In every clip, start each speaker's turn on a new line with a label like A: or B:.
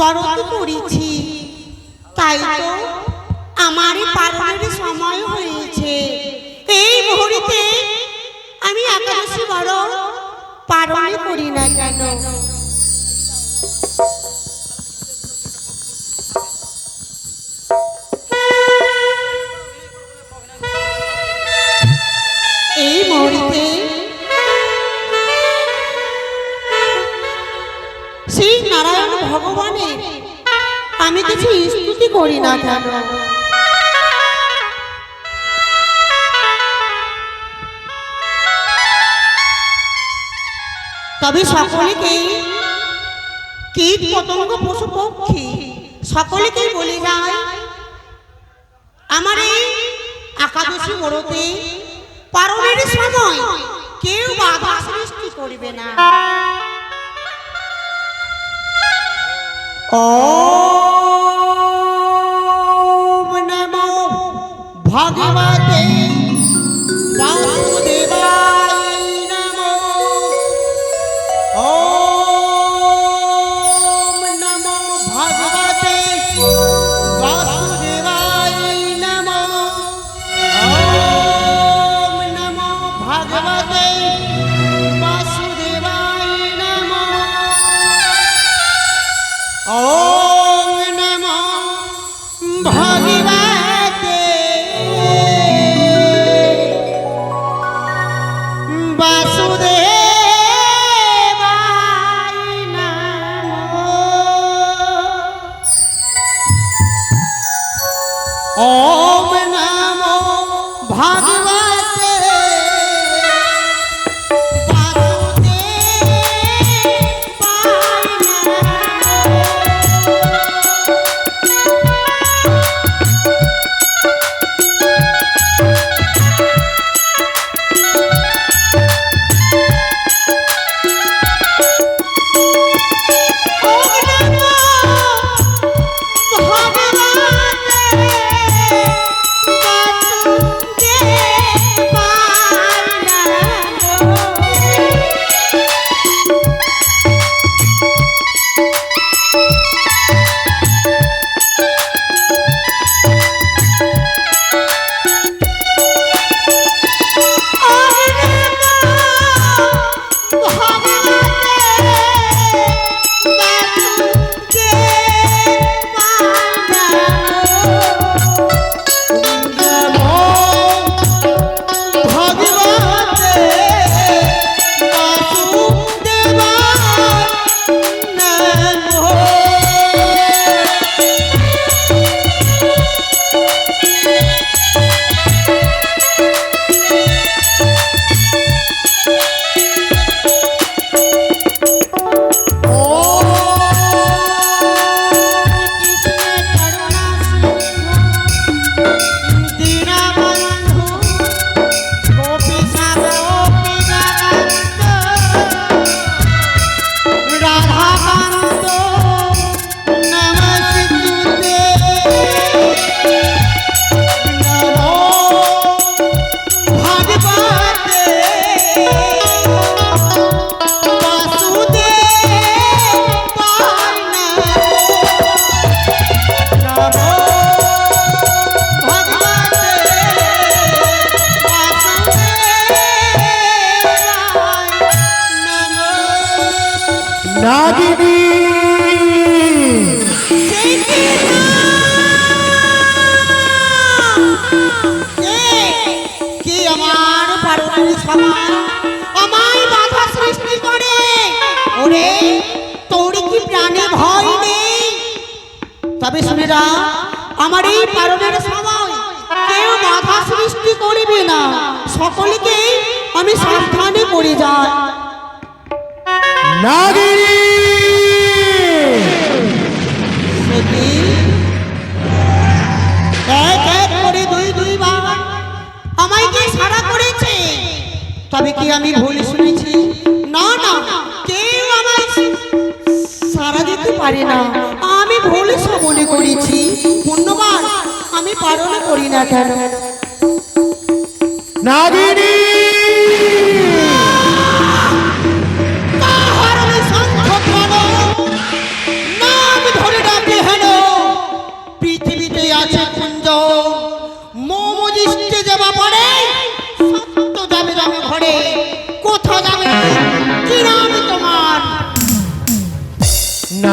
A: বরণ করেছি। তাই তো আমার পালনের সময় হয়েছে। এই মুহূর্তে আমি একাদশী বরণ পালন করি না কেন? আমি কিছু স্তুতি করি না কেন? তবে সকলকেই কীট পতঙ্গ পশু পক্ষী সকলকেই বলে যায়, আমার এই একাদশী বড়তে পারণের সময় কেউ বাধা সৃষ্টি করবে না। ওম ভাগ সাবধানে করে যাই
B: নাগিনী
A: এক এক করে দুই দুইবার আমায় কি সারা করেছে? তবে কি আমি ভুল শুনেছি? না না কেউ আমায় সারা দিতে পারে না। আমি ভুল মনে করেছি। ধন্যবাদ আমি পালন করি না কেন?
B: নাগিনী!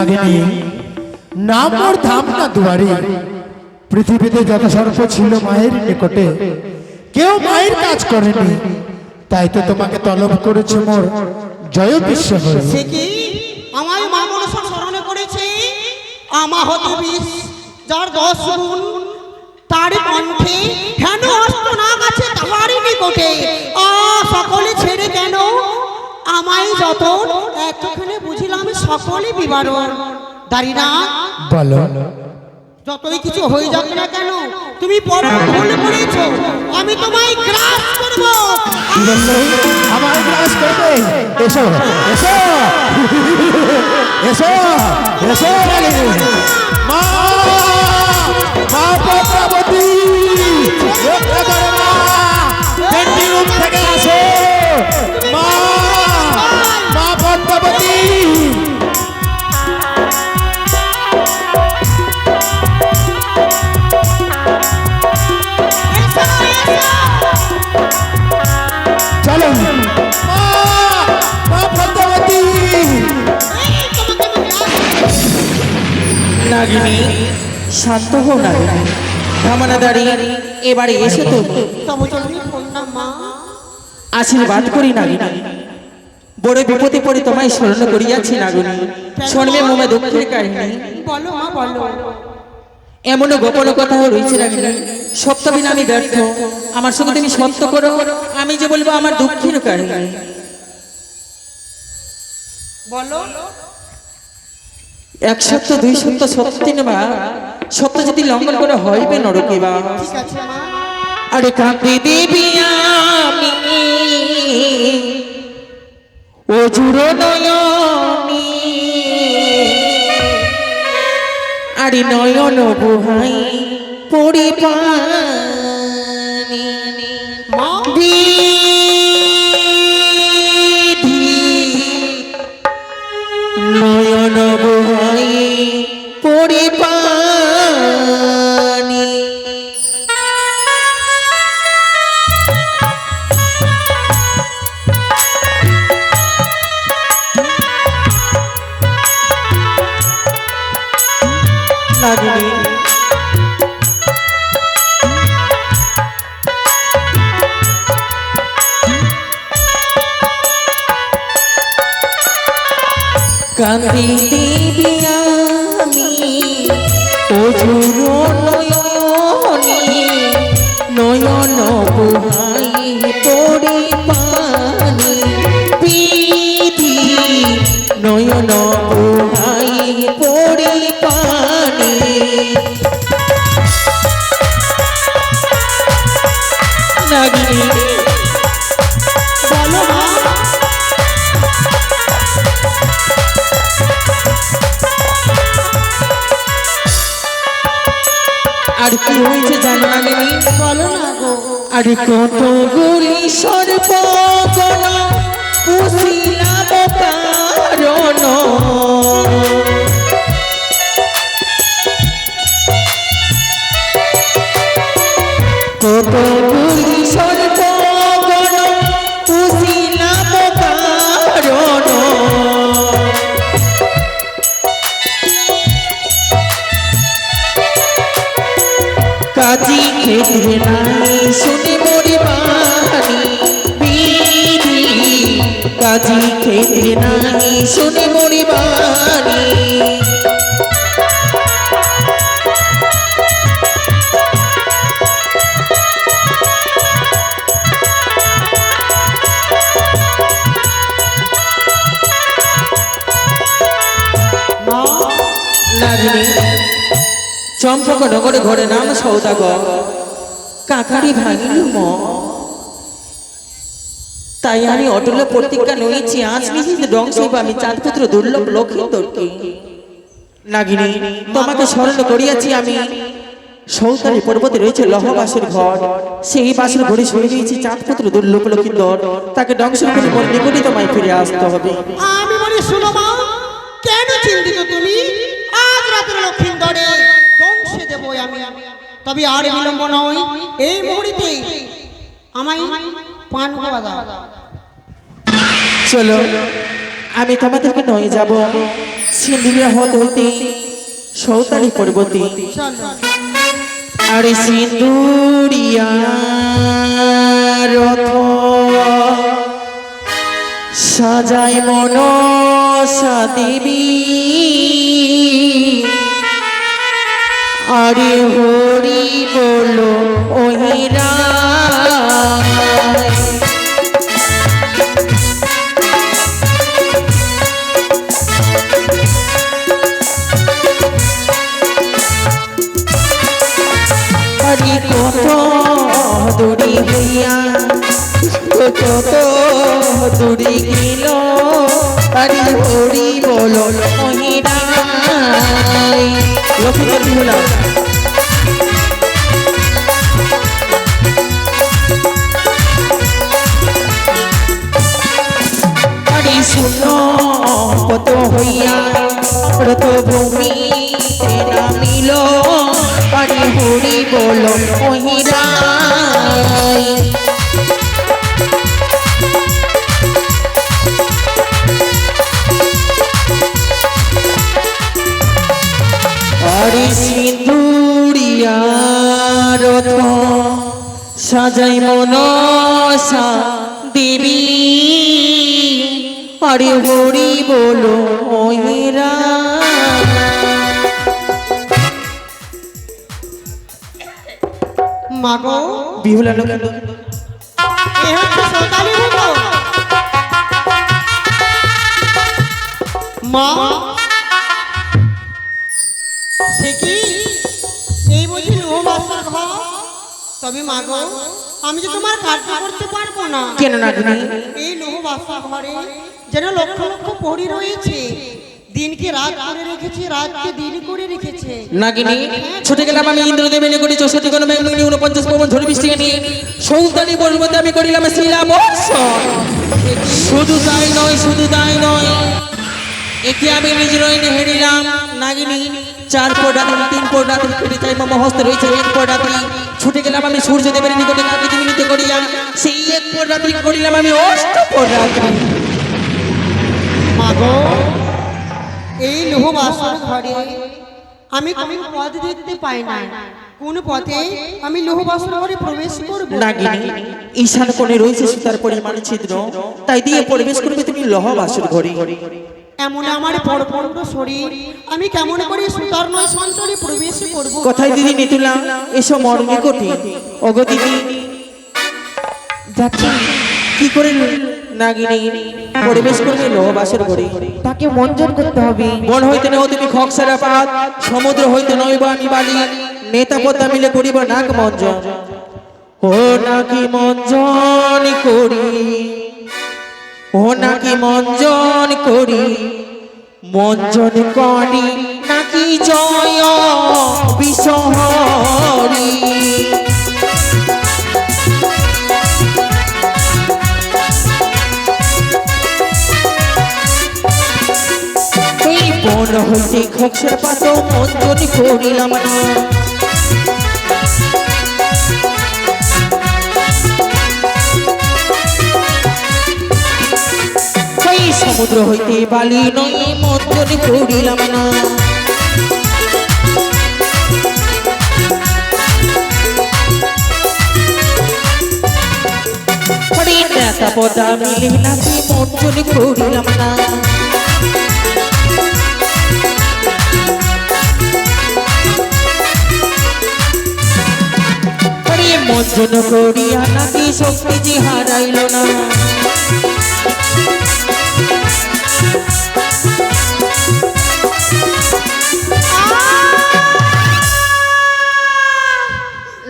B: নাগিনী নাম ওর ধাম না দুয়ারি। পৃথিবীতে যত সর্প ছিল মায়ের নিকটে, কেউ মায়ের কাজ করেনি। তাই তো তোমাকে তলব করেছে মোর জয় বিশ্ব
A: সে কি আমায় মা মনসা স্মরণে করেছে? আমা হতে বিষ, যার দশ গুণ, তার কণ্ঠে হেন অস্ত নাগ আছে তাহারই নিকটে। আ, সকলে ছেড়ে কেন? আমায় যত এতখানে সকলে বিবারণ। দাঁড়ি না
B: বলো।
A: যতই কিছু হয়ে যাবে না কেন তুমি পরম ভুল করেছ। আমি তোমায় গ্রাস করব।
B: আমার গ্রাস করবে? এসো এসো। এসো এসো মা মা পদ্মাবতী রক্ষা করো মা। থেকে আসো।
C: নাগিনী, শান্ত হও নাগিনী। ধামানা দাঁড়িয়ে এবারে এসে তো। আশীর্বাদ করি নাগিনী। বড় বিপদে পড়ে তোমায় স্মরণ করিয়াছি নাগিনী। শোনবে মোমে দুঃখের কাহিনী।
A: বলো বলো।
C: এমনও গোপন কথা রয়েছে নাগিনী সপ্তদিন আমি ব্যর্থ। আমার সঙ্গে তুমি সত্য করো। আমি যে বলব আমার দুঃখের কাহিনী।
A: বলো।
C: এক সত্য দুই সত্য সত্যি বা সত্য যদি লঙ্ঘন করে হইবে নরকে বা।
A: মা।
C: আরে কাঁদে দেবী আমি। ও জুড়ো নয়নি আরে নয়ন বুহাই পরিপানি পানি
A: মা
C: আরে কত কাজী ক্ষেত্রে নাই শুনে মরি বাণী বিধি। কাজী ক্ষেত্রে নাই শুনে মরি
A: মা
C: নাগিনী। চম্পক নগরে ঘরে নাম সৌদাগর কাকারি ভাঙিল ম। তাই আমি অটল প্রতিজ্ঞা নইছি, আজ নিহিত ডংসইব আমি চাঁদপুত্র দুর্লভ লক্ষ্মীন্দরকে নাগিনী, তোমাকে স্মরণ করিয়াছি আমি। সৌতারি পর্বতে রয়েছে লহবাসের ঘর। সেই বাসের ঘরে শুয়ে রয়েছি চাঁদপুত্র দুর্লভ লক্ষ্মীন্দর তাকে ডংস করে মোর নিকটই তোমায় ফিরে আসতে হবে।
A: আমি বলি, শুনো মা, কেন চিন্তিত তুমি? আজ রাতের লক্ষিন্দরে ধ্বংসে দেব আমি। তবে আর বিলম্ব নয়। এই মুহূর্তে আমায় পান খাওয়া দাও।
C: চলো আমি তোমাদেরকে নয়ে যাব। সিন্দুরিয়া হতে হইতে সৌতালি পর্বতে। আরে সিন্দুরিয়া রথ সাজায় মন দেবী। আরে হরি বলো ওহিরা হরি কত দূরি হইয়া কত দূরি গেল হরি হরি বলো মহিরাই লক্ষ্মী হলাম হরি শূন্য কত হইয়া রত ভূমি নামিল হরি বল মহিরাই সাজাই মনসা দেবী। হরি হরি বলো ওহিরা
A: মাগো
C: বিহুলা
A: হচ্ছে মা, সে কি? এই বুঝি ঘর? তবে মাগো আমি যে তোমার কার্য করতে পারব না।
C: কেন নাগিনী
A: এই লোহ বাসা ঘরে যেন লক্ষ লক্ষ পরি রয়েছে। দিনকে রাত করে রেখেছে রাতকে দিন করে রেখেছে।
C: নাগিনী ছুটে গেলাম আমি ইন্দ্রদেব এনে করি চৌষট্টি কোন মেঘমিনী উনপঞ্চাশ পবন ঝড় বৃষ্টি নিয়ে। সৌতানি পর্বতে আমি করিলাম শিলা শুধু তাই নয় শুধু তাই নয় একে আমি নিজ রইনে হেরিলাম। নাগিনী চার পর তিন রাত্রি ফিরে যাই মম হস্তে রয়েছে এক রাত্রি ছুটে গেলাম আমি সূর্যদেবের নিকটে কাকে মিনিতে করিয়া? সেই এক পর রাত্রি করিলাম আমি অষ্ট পর রাত্রি
A: মাগো এই লোহ বাসর ঘরে আমি কোন পথ দেখতে পাই না কোন পথে আমি লোহ বাসর ঘরে প্রবেশ করব?
C: ঈশান কোণে রয়েছে সুতার পরিমাণ ছিদ্র। তাই দিয়ে প্রবেশ করবে তুমি লহ বাসুর ঘরে।
A: এমন আমার পরপণ্ড শরীর। আমি কেমন করে সুতার নয় সঞ্চলে প্রবেশ করব?
C: কথায় দিদি নিতুলা এসো মর নিকটে অগো দিদি। যাচ্ছি। কি করে নাগিনী? পরিবেশ করবে লহ বাসুর ঘরে।
D: তাকে মঞ্জন করতে হবে।
C: বন হইতে নেও তুমি খকসারা পাত সমুদ্র হইতে নইব আমি বালি। নেতা পদ্মা মিলে করিব নাক মঞ্জন। ও নাকি মঞ্জন করি। ও নাকি মঞ্জন করি। মঞ্জন করি নাকি জয় বিশহরি এই হইতে খোকসের পাত মঞ্জন করিলাম না। সমুদ্র হইতে বালি নয় মঞ্জন করিলাম না। পদা মিলে নাচি মঞ্জন করিলাম না। মঞ্জন করিয়া নাকি শক্তি যে হারাইল না।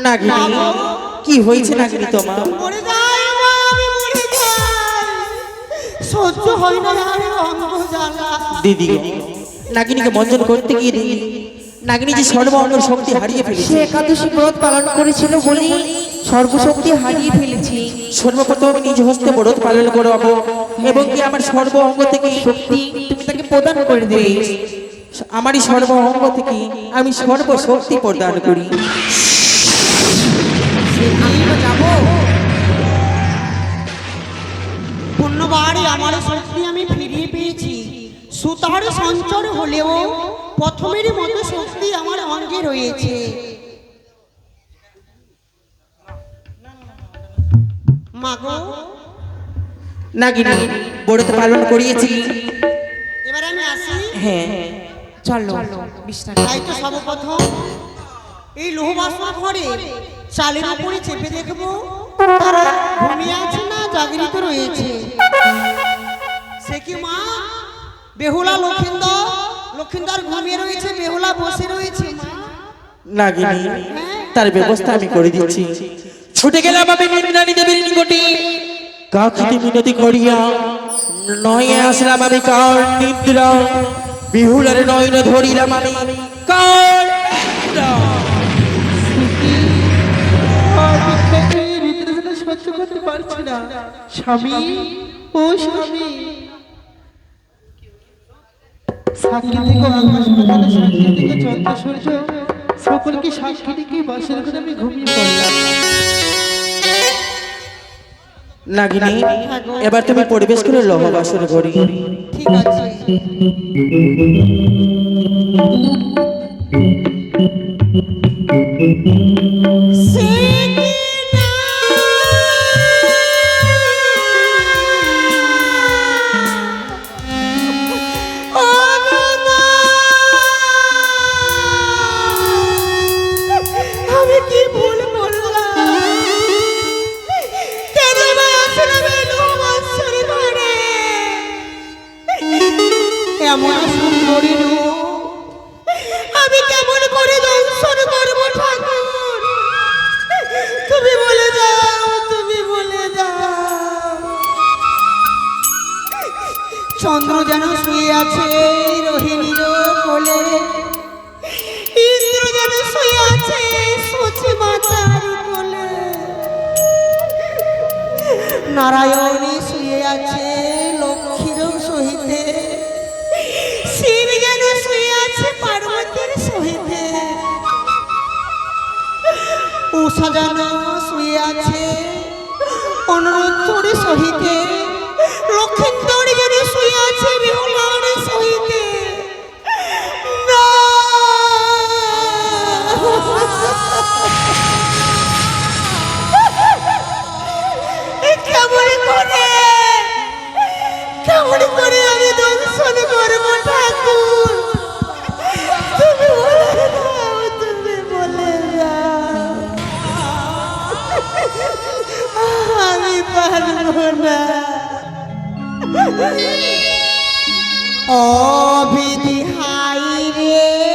C: নাগিনী কি হয়েছে নাগিনী তোমার?
A: সহ্য হয় না
C: দিদি নাগিনীকে মঞ্জন করতে গিয়ে দিদি নাগিনী যে সর্বাঙ্গ শক্তি হারিয়ে
D: সে
C: ফেলেছে
D: একাদশী ব্রত পালন করেছিল বলেই সর্বশক্তি হারিয়ে ফেলেছি।
C: সর্বপ্রথম আমি নিজ হস্তে ব্রত পালন করব এবং কি আমার সর্ব অঙ্গ থেকে
D: শক্তি তুমি তাকে প্রদান করে দেবে?
C: আমারই সর্ব অঙ্গ থেকে আমি সর্বশক্তি প্রদান করি।
A: আমার শক্তি আমি ফিরিয়ে পেয়েছি। সুতার সঞ্চর হলেও প্রথমের মতো শক্তি আমার অঙ্গে রয়েছে। মাগো
C: নাগিনী পালন করিয়েছি।
A: এবার আমি আসি।
C: হ্যাঁ
D: চলো।
A: তাই তো সর্বপ্রথম এই লোহবাসনা ঘরে চালের উপরে চেপে দেখব। তারা ঘুমিয়ে আছে না জাগরিত রয়েছে? সে কি মা? বেহুলা লক্ষিন্দর? লক্ষিন্দর ঘুমিয়ে রয়েছে বেহুলা বসে রয়েছে মা।
C: নাগিনী তার ব্যবস্থা আমি করে দিচ্ছি। ছুটে গেলাম আমি নিন্দানি দেবীর নিকটে। কাকিতে মিনতি করিয়া নয়ে আসলাম আমি কার নিদ্রা। বিহুলার নয়ন ধরিলাম আমি কার নিদ্রা।
E: সহ্য করতে পারছি না। স্বামী ও স্বামী। সাক্ষী থেকে আকাশ পাতালে সাক্ষী থেকে চন্দ্র সূর্য সকলকে সাক্ষী থেকে বাসের ঘরে আমি ঘুমিয়ে পড়লাম।
C: নাগিনী এবার তুমি পরিবেশ করে লহ বাসর ঘরে
A: ঠিক আছে। নারায়ণী শুয়ে আছে লক্ষ্মীর সহিতে। শিব শুয়ে আছে অনুরোধের সহিতে। পারব না। অবিধি হাই রে।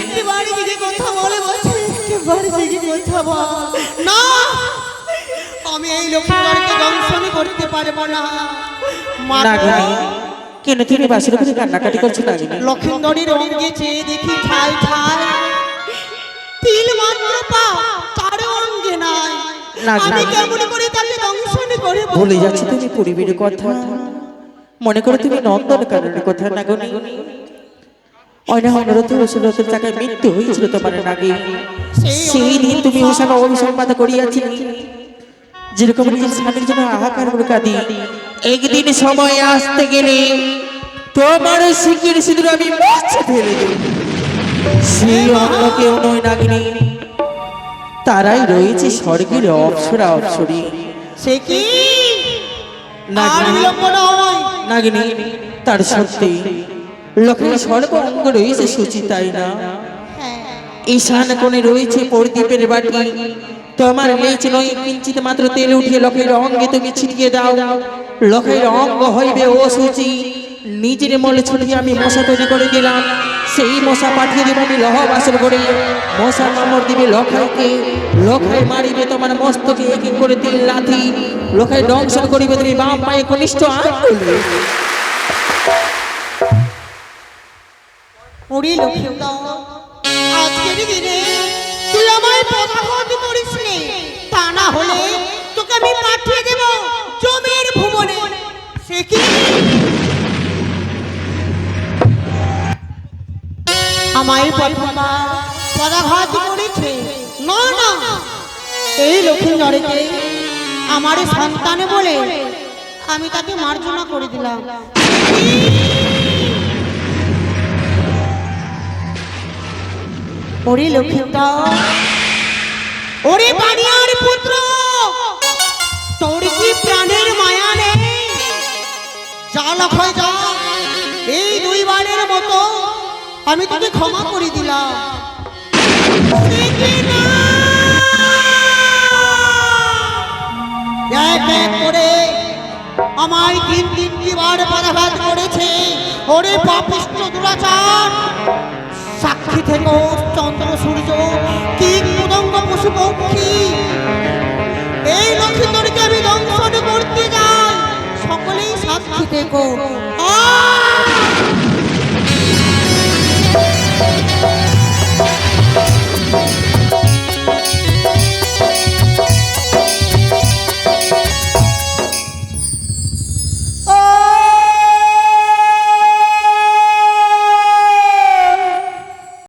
C: নাগিনী
A: একেবারে দিকে কথা বলে বলছে একেবারে দিকে কথা বল। না আমি এই লক্ষ্মীবাড়িকে দংশন করতে পারব না।
C: কেন বাসের উপরে কান্নাকাটি
A: চেয়ে দেখি ঠাই ঠাই তিল মাত্র পা তার অঙ্গে নাই।
C: না,
A: আমি কেমন করে তাকে দংশন করে
C: যাচ্ছ তুমি কথা? মনে করো তুমি নন্দন কারণের কথা নাগিনী অনেক মৃত্যু হয়েছিল তোমার নাগে সেই দিন তুমি অভিসম্পাদ যেরকম নিজের স্বামীর জন্য আহাকার করে কাঁদি একদিন সময় আসতে গেলে তোমার শিখির সিঁদুর আমি মুছে ফেলে দেব। সেই অন্য কেউ নয় নাগিনী তারাই রয়েছে স্বর্গের অপসরা অপসরী।
A: সে কি?
C: না,
A: আর
C: না।
A: বিলম্ব নয়
C: নাগিনী তার সত্যি লোকের সর্ব অঙ্গ রয়েছে সুচিতাই না ঈশান কোণে রয়েছে প্রদীপের বাটি। তোমার লেজ নয় কিঞ্চিত মাত্র তেল উঠিয়ে লোকের অঙ্গে তুমি ছিটিয়ে দাও। লোকের অঙ্গ হইবে ও সুচি। নিজের মলে ছুটিয়ে আমি মশা তৈরি করে দিলাম। সেই মশা পাঠিয়ে দেবো আমি লহ বাসন করে। মশা কামড় দিবে লখাইকে লখাই মারিবে তোমার মস্তকে এক করে তিল লাথি। লখাই দংশন করিবে তুমি বাম পায়ে কনিষ্ঠ আঙ্গুলে
A: ওরে লক্ষ্মীন্দর আজকের দিনে তুই আমায় পদাঘাত করিস রে তা না হলে তোকে আমি পাঠিয়ে দেব জমির ভুবনে। সে কি? আমায় প্রথমবার পদাঘাত করেছে। না না। এই লক্ষ্মীন্দরকে আমার সন্তান বলে আমি তাকে মার্জনা করে দিলাম। ওরে লক্ষ্মীন্দর ওরে বানিয়ার পুত্র, তোর কি প্রাণের মায়া নেই? যা লক্ষয় যা এই দুইবারের মতো আমি তোকে ক্ষমা করে দিলাম। এক করে আমায় তিন তিনটি বার পদাঘাত করেছে। ওরে পাপিষ্ট দুরাচার সাক্ষী থেকে, চন্দ্র, সূর্য, কি কুদঙ্গ পশু পক্ষী এই লক্ষ্মীন্দরকে আমি দংশন করতে যাই। সকলেই সাক্ষী থেকো!